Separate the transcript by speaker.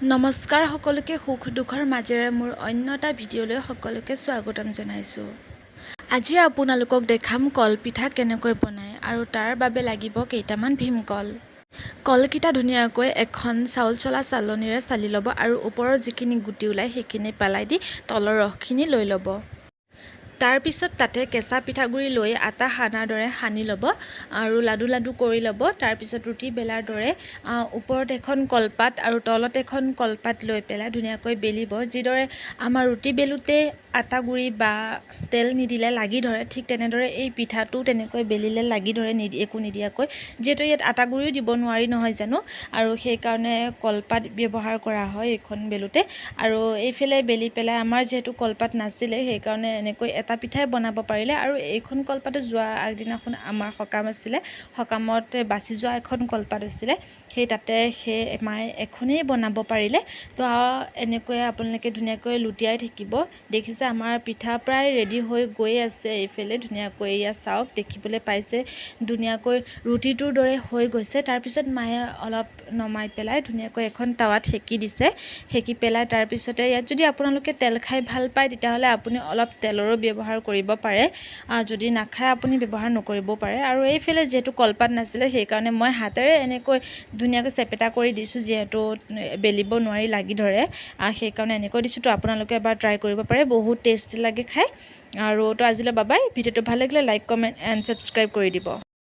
Speaker 1: নমস্কাৰ সকলোকে সুখ দুখৰ মাজেৰে মোৰ অন্য এটা ভিডিঅ'লৈ সকলোকে স্বাগতম জনাইছোঁ। আজি আপোনালোকক দেখাম কলপিঠা কেনেকৈ বনায় আৰু তাৰ বাবে লাগিব কেইটামান ভীমকল। কলকেইটা ধুনীয়াকৈ এখন চাউল চলা চালনীৰে চালি ল'ব আৰু ওপৰৰ যিখিনি গুটি ওলায় সেইখিনি পেলাই দি তলৰ ৰসখিনি লৈ ল'ব। তাৰপিছত তাতে কেঁচা পিঠাগুড়ি লৈ আটা সানাৰ দৰে সানি ল'ব আৰু লাডু লাডু কৰি ল'ব। তাৰপিছত ৰুটি বেলাৰ দৰে ওপৰত এখন কলপাত আৰু তলত এখন কলপাত লৈ পেলাই ধুনীয়াকৈ বেলিব। যিদৰে আমাৰ ৰুটি বেলোতে আটা গুড়ি বা তেল নিদিলে লাগি ধৰে ঠিক তেনেদৰে এই পিঠাটো তেনেকৈ বেলিলে লাগি ধৰে নিদি একো নিদিয়াকৈ যিহেতু ইয়াত আটা গুড়িও দিব নোৱাৰি নহয় জানো? আৰু সেইকাৰণে কলপাত ব্যৱহাৰ কৰা হয় এইখন বেলোতে। আৰু এইফালে বেলি পেলাই আমাৰ যিহেতু কলপাত নাছিলে সেইকাৰণে এনেকৈ এটা পিঠাই বনাব পাৰিলে। আৰু এইখন কলপাতো যোৱা আগদিনাখন আমাৰ সকাম আছিলে সকামত বাচি যোৱা এখন কলপাত আছিলে সেই তাতে সেই মায়ে এখনেই বনাব পাৰিলে। তো এনেকৈ আপোনালোকে ধুনীয়াকৈ লুটিয়াই থাকিব দেখিছে আমাৰ পিঠা প্ৰায় ৰেডি হৈ গৈ আছে এইফালে ধুনীয়াকৈ। এয়া চাওক দেখিবলৈ পাইছে ধুনীয়াকৈ ৰুটিটোৰ দৰে হৈ গৈছে। তাৰপিছত মায়ে অলপ নমাই পেলাই ধুনীয়াকৈ এখন টাৱাত সেকি দিছে। সেকি পেলাই তাৰপিছতে ইয়াত যদি আপোনালোকে তেল খাই ভাল পায় তেতিয়াহ'লে আপুনি অলপ তেলৰো ব্যৱহাৰ কৰিব পাৰে। যদি নাখায় আপুনি ব্যৱহাৰ নকৰিবও পাৰে। আৰু এইফালে যিহেতু কলপাত নাছিলে সেইকাৰণে মই হাতেৰে এনেকৈ ধুনীয়াকৈ চেপেটা কৰি দিছোঁ যিহেতু বেলিব নোৱাৰি লাগি ধৰে। সেইকাৰণে এনেকৈ দিছোঁ তো আপোনালোকে এবাৰ ট্ৰাই কৰিব পাৰে। বহুত টেষ্টি লাগে খাই। আৰু তো আজিলৈ বাবাই ভিডিঅ'টো ভাল লাগিলে লাইক কমেণ্ট এণ্ড ছাবস্ক্ৰাইব কৰি দিব।